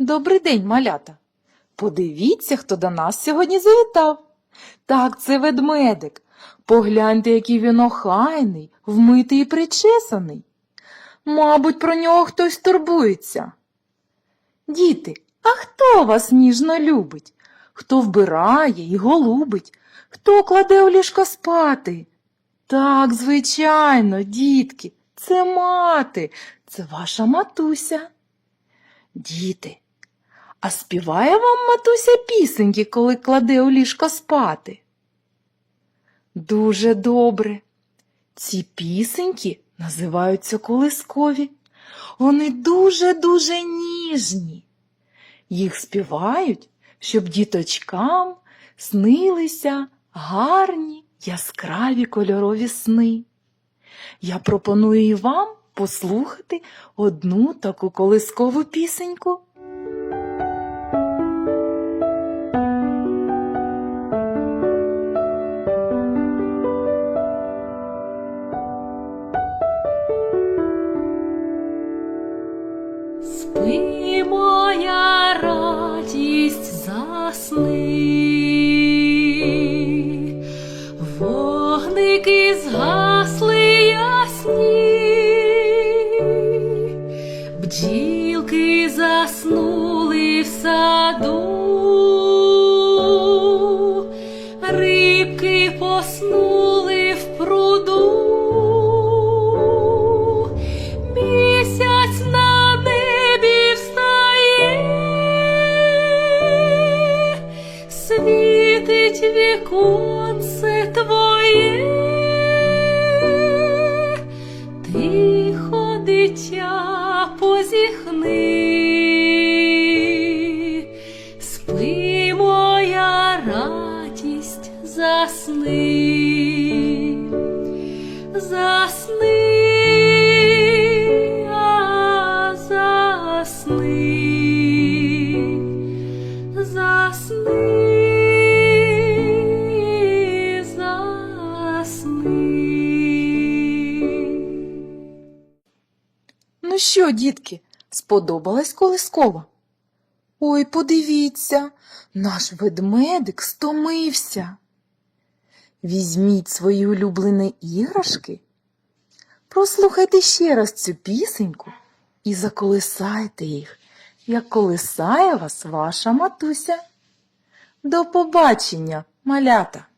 Добрий день, малята. Подивіться, хто до нас сьогодні завітав. Так, це ведмедик. Погляньте, який він охайний, вмитий і причесаний. Мабуть, про нього хтось турбується. Діти, а хто вас ніжно любить? Хто вбирає і голубить? Хто кладе у ліжко спати? Так, звичайно, дітки, це мати, це ваша матуся. Діти, а співає вам матуся пісеньки, коли кладе у ліжко спати? Дуже добре. Ці пісеньки називаються колискові. Вони дуже-дуже ніжні. Їх співають, щоб діточкам снилися гарні яскраві кольорові сни. Я пропоную і вам послухати одну таку колискову пісеньку. Спи, моя радість, засни, вогники згасли ясні, бджілки заснули в саду, світить віконце твоє, тихо дитя позіхни, спи моя радість, засни. Засни, а засни, що, дітки, сподобалась колискова? Ой, подивіться, наш ведмедик стомився. Візьміть свої улюблені іграшки, прослухайте ще раз цю пісеньку і заколисайте їх, як колисає вас ваша матуся. До побачення, малята!